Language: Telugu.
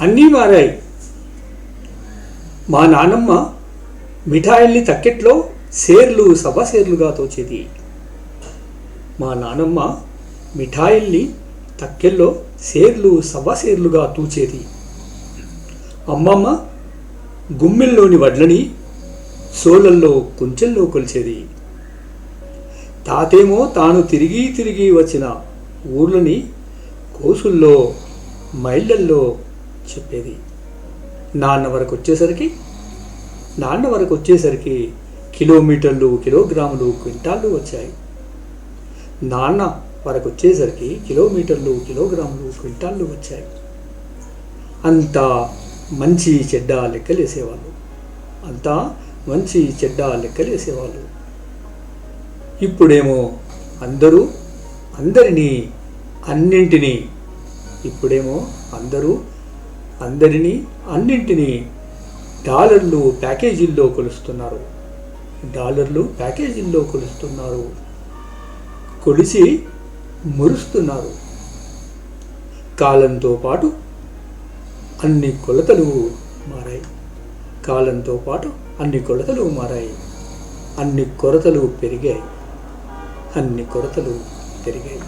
అన్నీ మారాయి. మా నానమ్మ మిఠాయిల్ని తక్కెట్లో సేర్లు సభసేర్లుగా తోచేది. మా నానమ్మ మిఠాయిల్ని తక్కెల్లో సేర్లు సభసేర్లుగా తూచేది. అమ్మమ్మ గుమ్మిల్లోని వడ్లని సోలల్లో కుంచెల్లో కొలిచేది. తాతేమో తాను తిరిగి తిరిగి వచ్చిన ఊర్లని కోసుల్లో మైళ్ళల్లో చెప్పేది. నాన్న వరకు వచ్చేసరికి నాన్న వరకు వచ్చేసరికి కిలోమీటర్లు కిలోగ్రాములు క్వింటాళ్ళు వచ్చాయి. నాన్న వరకు వచ్చేసరికి కిలోమీటర్లు కిలోగ్రాములు క్వింటాళ్ళు వచ్చాయి. అంతా మంచి చెడ్డ లెక్కలేసేవాళ్ళు. అంతా మంచి చెడ్డ లెక్కలేసేవాళ్ళు. ఇప్పుడేమో అందరూ అందరినీ అన్నింటినీ ఇప్పుడేమో అందరూ అందరినీ అన్నింటినీ డాలర్లు ప్యాకేజీల్లో కొలుస్తున్నారు. డాలర్లు ప్యాకేజీల్లో కొలుస్తున్నారు. కొలిసి మురుస్తున్నారు. కాలంతో పాటు అన్ని కొలతలు మారాయి. కాలంతో పాటు అన్ని కొలతలు మారాయి. అన్ని కొరతలు పెరిగాయి. అన్ని కొరతలు పెరిగాయి.